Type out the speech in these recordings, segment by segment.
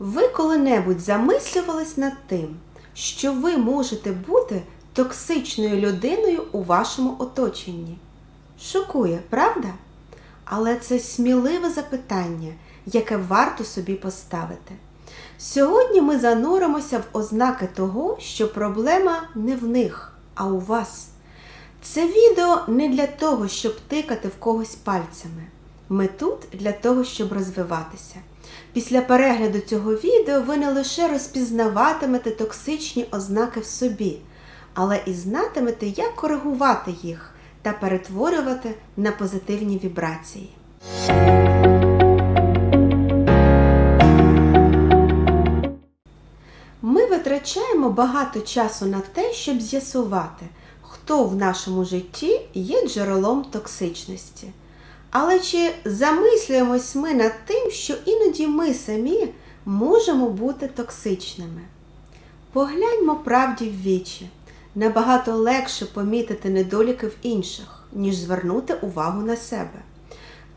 Ви коли-небудь замислювались над тим, що ви можете бути токсичною людиною у вашому оточенні? Шокує, правда? Але це сміливе запитання, яке варто собі поставити. Сьогодні ми зануримося в ознаки того, що проблема не в них, а у вас. Це відео не для того, щоб тикати в когось пальцями. Ми тут для того, щоб розвиватися. Після перегляду цього відео ви не лише розпізнаватимете токсичні ознаки в собі, але і знатимете, як коригувати їх та перетворювати на позитивні вібрації. Ми витрачаємо багато часу на те, щоб з'ясувати, хто в нашому житті є джерелом токсичності. Але чи замислюємось ми над тим, що іноді ми самі можемо бути токсичними? Погляньмо правді в вічі. Набагато легше помітити недоліки в інших, ніж звернути увагу на себе.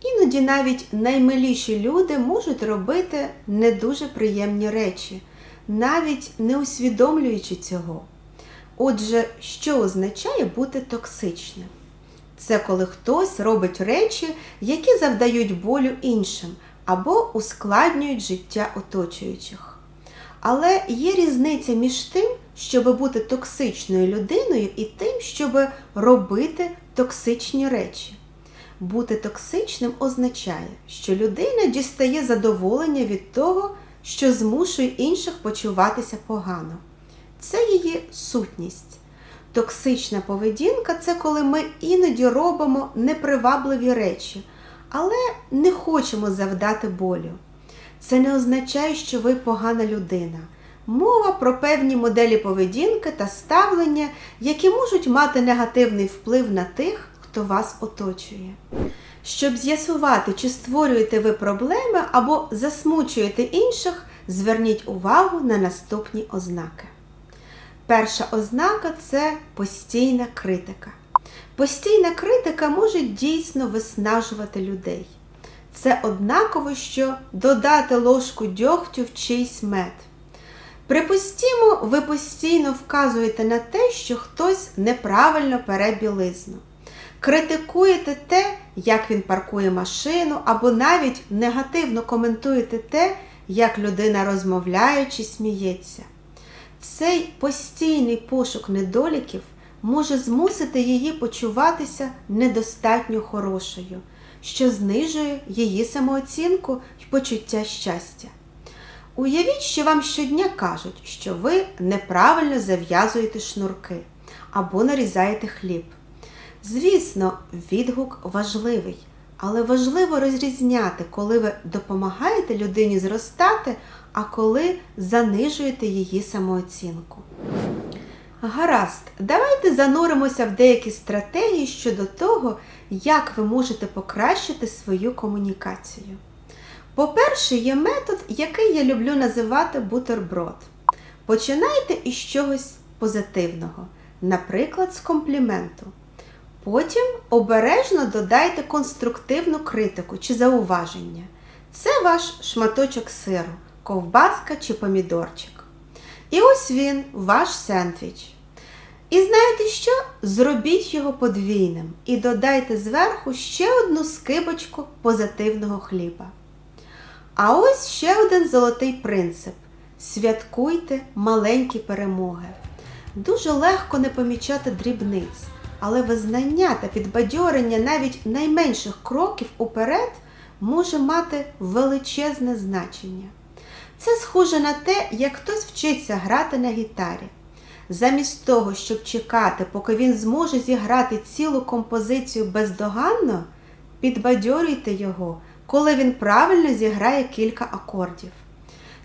Іноді навіть наймиліші люди можуть робити не дуже приємні речі, навіть не усвідомлюючи цього. Отже, що означає бути токсичним? Це коли хтось робить речі, які завдають болю іншим або ускладнюють життя оточуючих. Але є різниця між тим, щоб бути токсичною людиною, і тим, щоб робити токсичні речі. Бути токсичним означає, що людина дістає задоволення від того, що змушує інших почуватися погано. Це її сутність. Токсична поведінка це коли ми іноді робимо непривабливі речі, але не хочемо завдати болю. Це не означає, що ви погана людина. Мова про певні моделі поведінки та ставлення, які можуть мати негативний вплив на тих, хто вас оточує. Щоб з'ясувати, чи створюєте ви проблеми або засмучуєте інших, зверніть увагу на наступні ознаки. Перша ознака це постійна критика. Постійна критика може дійсно виснажувати людей. Це однаково, що додати ложку дьогтю в чийсь мед. Припустімо, ви постійно вказуєте на те, що хтось неправильно пере білизну. Критикуєте те, як він паркує машину, або навіть негативно коментуєте те, як людина розмовляє чи сміється. Цей постійний пошук недоліків може змусити її почуватися недостатньо хорошою, що знижує її самооцінку і почуття щастя. Уявіть, що вам щодня кажуть, що ви неправильно зав'язуєте шнурки або нарізаєте хліб. Звісно, відгук важливий, але важливо розрізняти, коли ви допомагаєте людині зростати, а коли занижуєте її самооцінку. Гаразд, давайте зануримося в деякі стратегії щодо того, як ви можете покращити свою комунікацію. По-перше, є метод, який я люблю називати бутерброд. Починайте із чогось позитивного, наприклад, з компліменту. Потім обережно додайте конструктивну критику чи зауваження. Це ваш шматочок сиру, ковбаска чи помідорчик. І ось він, ваш сендвіч. І знаєте що? Зробіть його подвійним і додайте зверху ще одну скибочку позитивного хліба. А ось ще один золотий принцип: святкуйте маленькі перемоги. Дуже легко не помічати дрібниць, але визнання та підбадьорення навіть найменших кроків уперед може мати величезне значення. Це схоже на те, як хтось вчиться грати на гітарі. Замість того, щоб чекати, поки він зможе зіграти цілу композицію бездоганно, підбадьорюйте його, коли він правильно зіграє кілька акордів.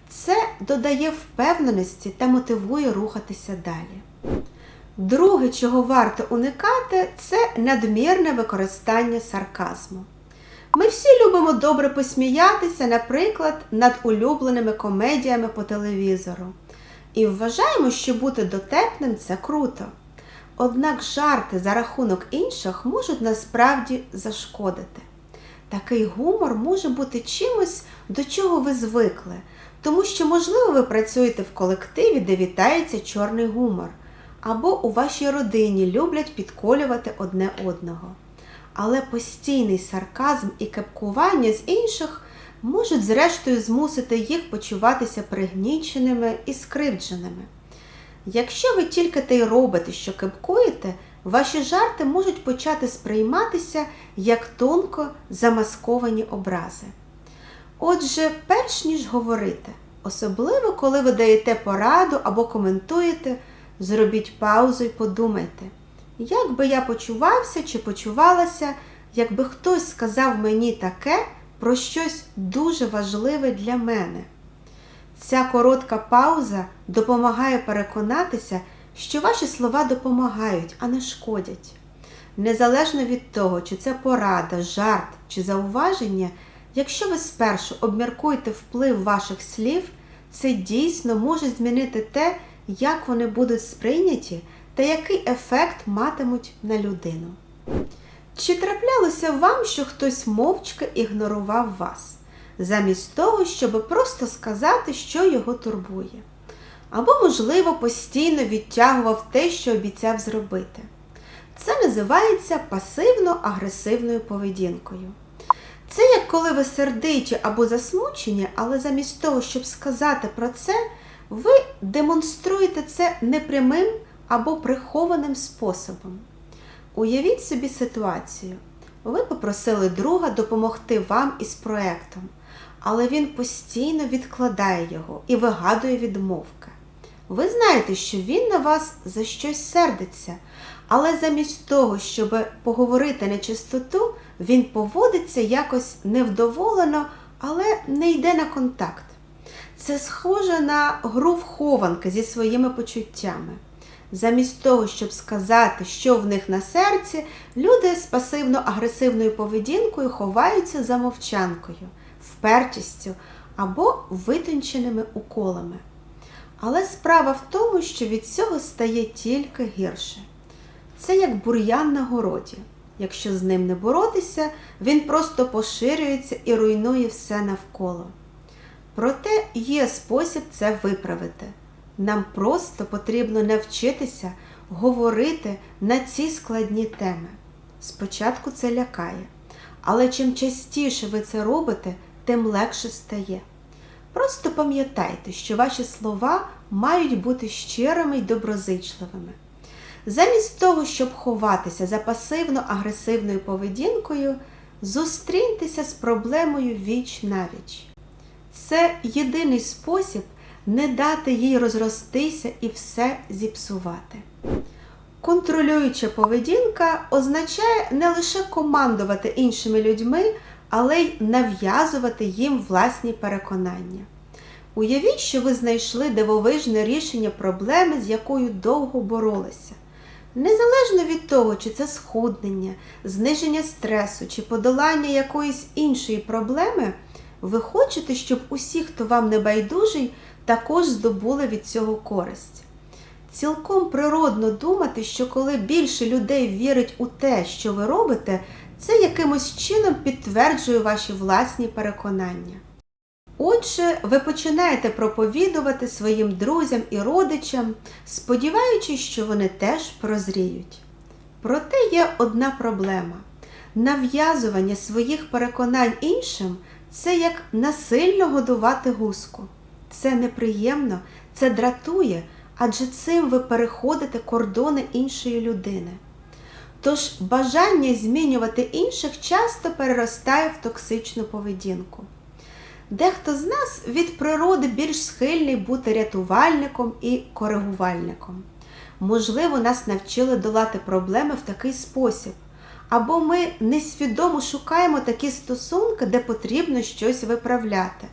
Це додає впевненості та мотивує рухатися далі. Друге, чого варто уникати, це надмірне використання сарказму. Ми всі любимо добре посміятися, наприклад, над улюбленими комедіями по телевізору. І вважаємо, що бути дотепним це круто. Однак жарти за рахунок інших можуть насправді зашкодити. Такий гумор може бути чимось, до чого ви звикли, тому що, можливо, ви працюєте в колективі, де вітається чорний гумор, або у вашій родині люблять підколювати одне одного. Але постійний сарказм і кепкування з інших можуть зрештою змусити їх почуватися пригніченими і скривдженими. Якщо ви тільки те й робите, що кепкуєте, ваші жарти можуть почати сприйматися як тонко замасковані образи. Отже, перш ніж говорити, особливо коли ви даєте пораду або коментуєте, зробіть паузу і подумайте, як би я почувався чи почувалася, якби хтось сказав мені таке про щось дуже важливе для мене. Ця коротка пауза допомагає переконатися, що ваші слова допомагають, а не шкодять. Незалежно від того, чи це порада, жарт чи зауваження, якщо ви спершу обміркуєте вплив ваших слів, це дійсно може змінити те, як вони будуть сприйняті та який ефект матимуть на людину. Чи траплялося вам, що хтось мовчки ігнорував вас, замість того, щоб просто сказати, що його турбує? Або, можливо, постійно відтягував те, що обіцяв зробити. Це називається пасивно-агресивною поведінкою. Це як коли ви сердиті або засмучені, але замість того, щоб сказати про це, ви демонструєте це непрямим або прихованим способом. Уявіть собі ситуацію. Ви попросили друга допомогти вам із проектом, але він постійно відкладає його і вигадує відмовки. Ви знаєте, що він на вас за щось сердиться, але замість того, щоб поговорити на чистоту, він поводиться якось невдоволено, але не йде на контакт. Це схоже на гру в хованки зі своїми почуттями. Замість того, щоб сказати, що в них на серці, люди з пасивно-агресивною поведінкою ховаються за мовчанкою, впертістю або витонченими уколами. Але справа в тому, що від цього стає тільки гірше. Це як бур'ян на городі. Якщо з ним не боротися, він просто поширюється і руйнує все навколо. Проте є спосіб це виправити. Нам просто потрібно навчитися говорити на ці складні теми. Спочатку це лякає, але чим частіше ви це робите, тим легше стає. Просто пам'ятайте, що ваші слова мають бути щирими й доброзичливими. Замість того, щоб ховатися за пасивно-агресивною поведінкою, зустріньтеся з проблемою віч навіч. Це єдиний спосіб не дати їй розростися і все зіпсувати. Контролююча поведінка означає не лише командувати іншими людьми, але й нав'язувати їм власні переконання. Уявіть, що ви знайшли дивовижне рішення проблеми, з якою довго боролися. Незалежно від того, чи це схуднення, зниження стресу чи подолання якоїсь іншої проблеми, ви хочете, щоб усі, хто вам не байдужий, також здобули від цього користь. Цілком природно думати, що коли більше людей вірить у те, що ви робите, це якимось чином підтверджує ваші власні переконання. Отже, ви починаєте проповідувати своїм друзям і родичам, сподіваючись, що вони теж прозріють. Проте є одна проблема нав'язування своїх переконань іншим це як насильно годувати гуску. Це неприємно, це дратує, адже цим ви переходите кордони іншої людини. Тож бажання змінювати інших часто переростає в токсичну поведінку. Дехто з нас від природи більш схильний бути рятувальником і коригувальником. Можливо, нас навчили долати проблеми в такий спосіб, або ми несвідомо шукаємо такі стосунки, де потрібно щось виправляти,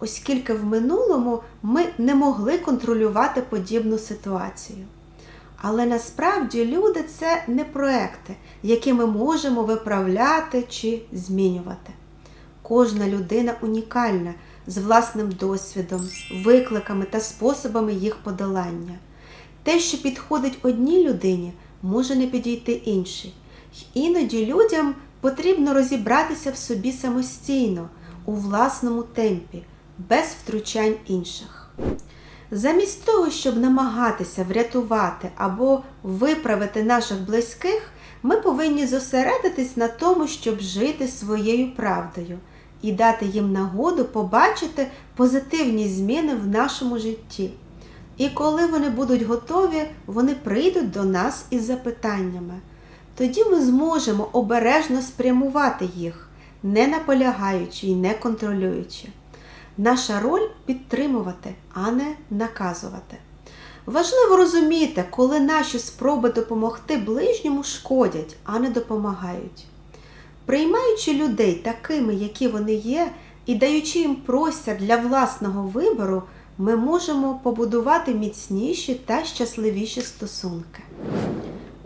оскільки в минулому ми не могли контролювати подібну ситуацію. Але насправді люди це не проекти, які ми можемо виправляти чи змінювати. Кожна людина унікальна з власним досвідом, викликами та способами їх подолання. Те, що підходить одній людині, може не підійти іншій. Іноді людям потрібно розібратися в собі самостійно, у власному темпі, без втручань інших. Замість того, щоб намагатися врятувати або виправити наших близьких, ми повинні зосередитись на тому, щоб жити своєю правдою і дати їм нагоду побачити позитивні зміни в нашому житті. І коли вони будуть готові, вони прийдуть до нас із запитаннями. Тоді ми зможемо обережно спрямувати їх, не наполягаючи і не контролюючи. Наша роль підтримувати, а не наказувати. Важливо розуміти, коли наші спроби допомогти ближньому шкодять, а не допомагають. Приймаючи людей такими, які вони є, і даючи їм простір для власного вибору, ми можемо побудувати міцніші та щасливіші стосунки.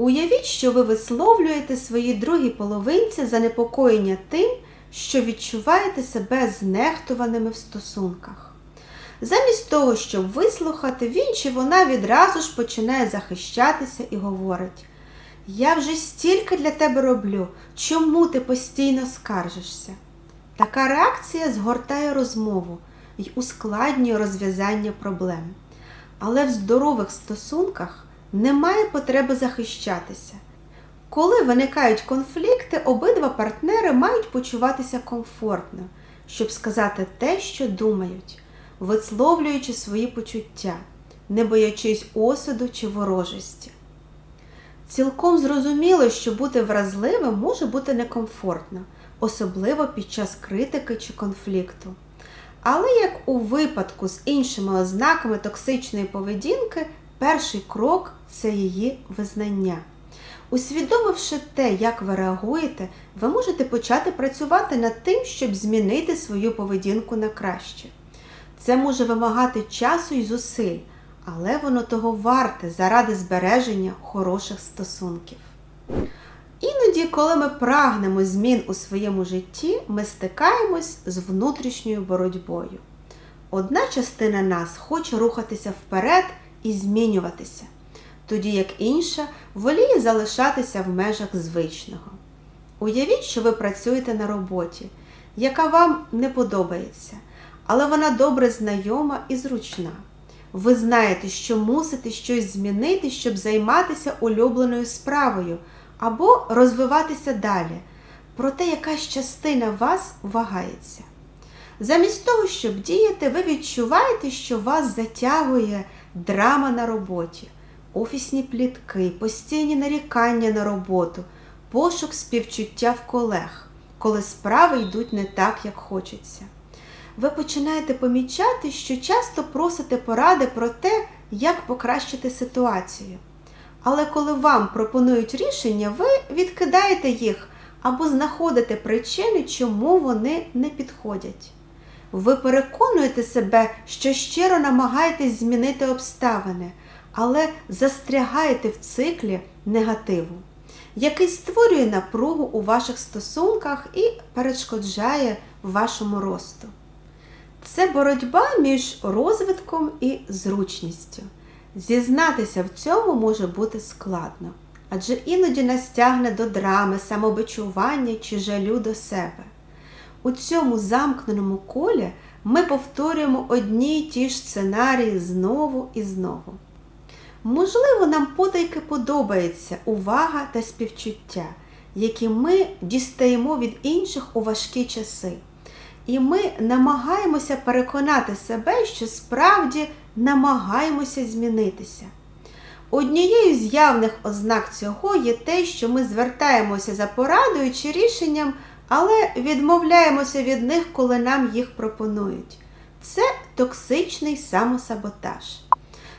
Уявіть, що ви висловлюєте своїй другій половинці занепокоєння тим, що відчуваєте себе знехтуваними в стосунках. Замість того, щоб вислухати, він чи вона відразу ж починає захищатися і говорить: Я вже стільки для тебе роблю, чому ти постійно скаржишся? Така реакція згортає розмову і ускладнює розв'язання проблем. Але в здорових стосунках немає потреби захищатися. Коли виникають конфлікти, обидва партнери мають почуватися комфортно, щоб сказати те, що думають, висловлюючи свої почуття, не боячись осуду чи ворожості. Цілком зрозуміло, що бути вразливим може бути некомфортно, особливо під час критики чи конфлікту. Але як у випадку з іншими ознаками токсичної поведінки, перший крок це її визнання. Усвідомивши те, як ви реагуєте, ви можете почати працювати над тим, щоб змінити свою поведінку на краще. Це може вимагати часу і зусиль, але воно того варте заради збереження хороших стосунків. Іноді, коли ми прагнемо змін у своєму житті, ми стикаємось з внутрішньою боротьбою. Одна частина нас хоче рухатися вперед і змінюватися, тоді як інша воліє залишатися в межах звичного. Уявіть, що ви працюєте на роботі, яка вам не подобається, але вона добре знайома і зручна. Ви знаєте, що мусите щось змінити, щоб займатися улюбленою справою або розвиватися далі, проте якась частина вас вагається. Замість того, щоб діяти, ви відчуваєте, що вас затягує драма на роботі, офісні плітки, постійні нарікання на роботу, пошук співчуття в колег, коли справи йдуть не так, як хочеться. Ви починаєте помічати, що часто просите поради про те, як покращити ситуацію. Але коли вам пропонують рішення, ви відкидаєте їх або знаходите причини, чому вони не підходять. Ви переконуєте себе, що щиро намагаєтесь змінити обставини, але застрягаєте в циклі негативу, який створює напругу у ваших стосунках і перешкоджає вашому росту. Це боротьба між розвитком і зручністю. Зізнатися в цьому може бути складно, адже іноді нас тягне до драми, самобичування чи жалю до себе. У цьому замкненому колі ми повторюємо одні й ті ж сценарії знову і знову. Можливо, нам потайки подобається увага та співчуття, які ми дістаємо від інших у важкі часи. І ми намагаємося переконати себе, що справді намагаємося змінитися. Однією з явних ознак цього є те, що ми звертаємося за порадою чи рішенням, але відмовляємося від них, коли нам їх пропонують. Це токсичний самосаботаж.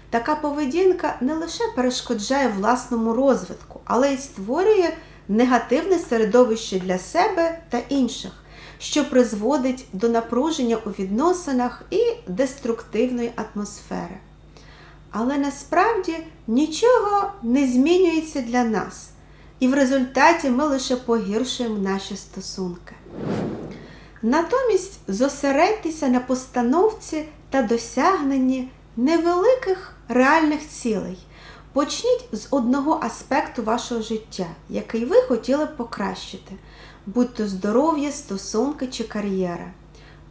Така поведінка не лише перешкоджає власному розвитку, але й створює негативне середовище для себе та інших що призводить до напруження у відносинах і деструктивної атмосфери. Але насправді нічого не змінюється для нас, і в результаті ми лише погіршуємо наші стосунки. Натомість зосередьтеся на постановці та досягненні невеликих реальних цілей. Почніть з одного аспекту вашого життя, який ви хотіли б покращити будь то здоров'я, стосунки чи кар'єра.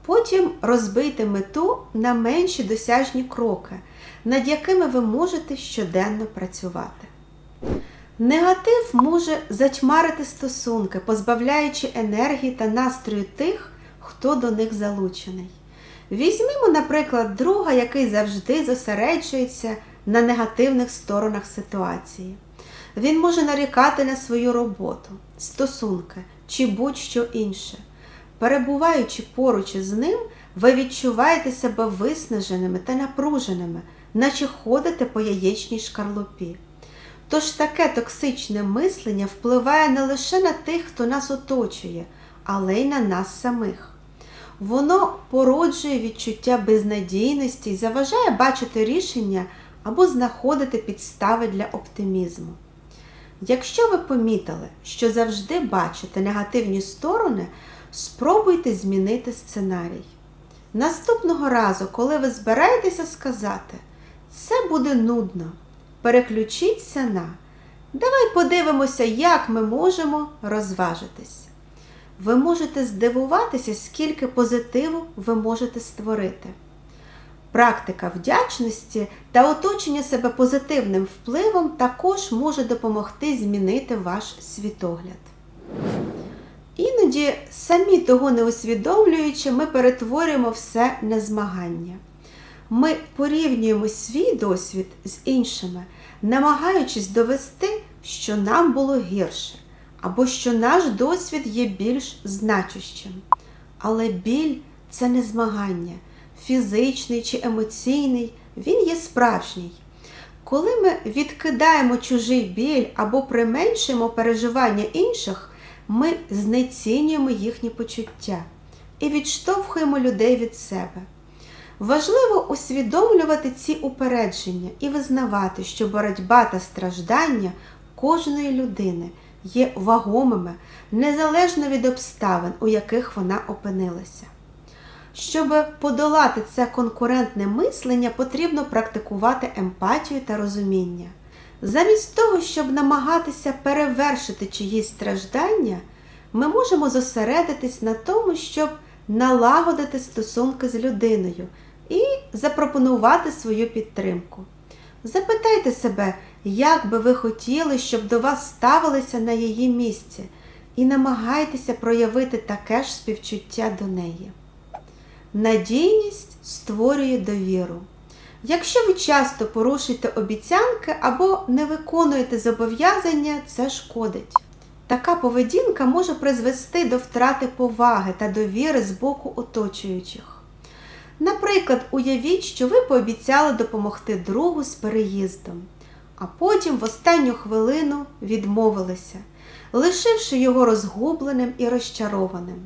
Потім розбийте мету на менші досяжні кроки, над якими ви можете щоденно працювати. Негатив може затьмарити стосунки, позбавляючи енергії та настрою тих, хто до них залучений. Візьмімо, наприклад, друга, який завжди зосереджується на негативних сторонах ситуації. Він може нарікати на свою роботу, стосунки чи будь-що інше. Перебуваючи поруч із ним, ви відчуваєте себе виснаженими та напруженими, наче ходите по яєчній шкарлупі. Тож таке токсичне мислення впливає не лише на тих, хто нас оточує, але й на нас самих. Воно породжує відчуття безнадійності і заважає бачити рішення або знаходити підстави для оптимізму. Якщо ви помітили, що завжди бачите негативні сторони, спробуйте змінити сценарій. Наступного разу, коли ви збираєтеся сказати, це буде нудно, переключіться на давай подивимося, як ми можемо розважитись. Ви можете здивуватися, скільки позитиву ви можете створити. Практика вдячності та оточення себе позитивним впливом також може допомогти змінити ваш світогляд. Іноді, самі того не усвідомлюючи, ми перетворюємо все на змагання. Ми порівнюємо свій досвід з іншими, намагаючись довести, що нам було гірше, або що наш досвід є більш значущим. Але біль це не змагання, фізичний чи емоційний, він є справжній. Коли ми відкидаємо чужий біль або применшуємо переживання інших, ми знецінюємо їхні почуття і відштовхуємо людей від себе. Важливо усвідомлювати ці упередження і визнавати, що боротьба та страждання кожної людини є вагомими незалежно від обставин, у яких вона опинилася. Щоб подолати це конкурентне мислення, потрібно практикувати емпатію та розуміння. Замість того, щоб намагатися перевершити чиїсь страждання, ми можемо зосередитись на тому, щоб налагодити стосунки з людиною і запропонувати свою підтримку. Запитайте себе, як би ви хотіли, щоб до вас ставилися на її місці, і намагайтеся проявити таке ж співчуття до неї. Надійність створює довіру. Якщо ви часто порушуєте обіцянки або не виконуєте зобов'язання, це шкодить. Така поведінка може призвести до втрати поваги та довіри з боку оточуючих. Наприклад, уявіть, що ви пообіцяли допомогти другу з переїздом, а потім в останню хвилину відмовилися, лишивши його розгубленим і розчарованим.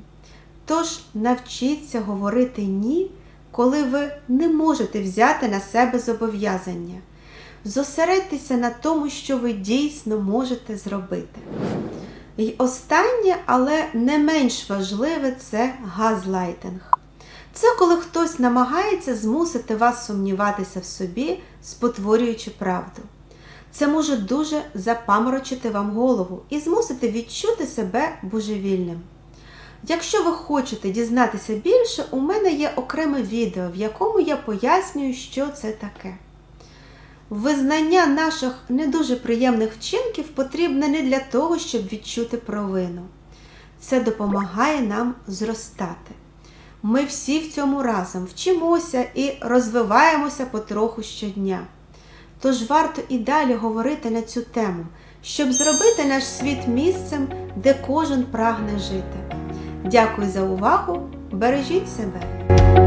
Тож навчіться говорити ні, коли ви не можете взяти на себе зобов'язання. Зосередьтеся на тому, що ви дійсно можете зробити. І останнє, але не менш важливе це газлайтинг. Це коли хтось намагається змусити вас сумніватися в собі, спотворюючи правду. Це може дуже запаморочити вам голову і змусити відчути себе божевільним. Якщо ви хочете дізнатися більше, у мене є окреме відео, в якому я пояснюю, що це таке. Визнання наших не дуже приємних вчинків потрібне не для того, щоб відчути провину. Це допомагає нам зростати. Ми всі в цьому разом вчимося і розвиваємося потроху щодня. Тож варто і далі говорити на цю тему, щоб зробити наш світ місцем, де кожен прагне жити. Дякую за увагу! Бережіть себе!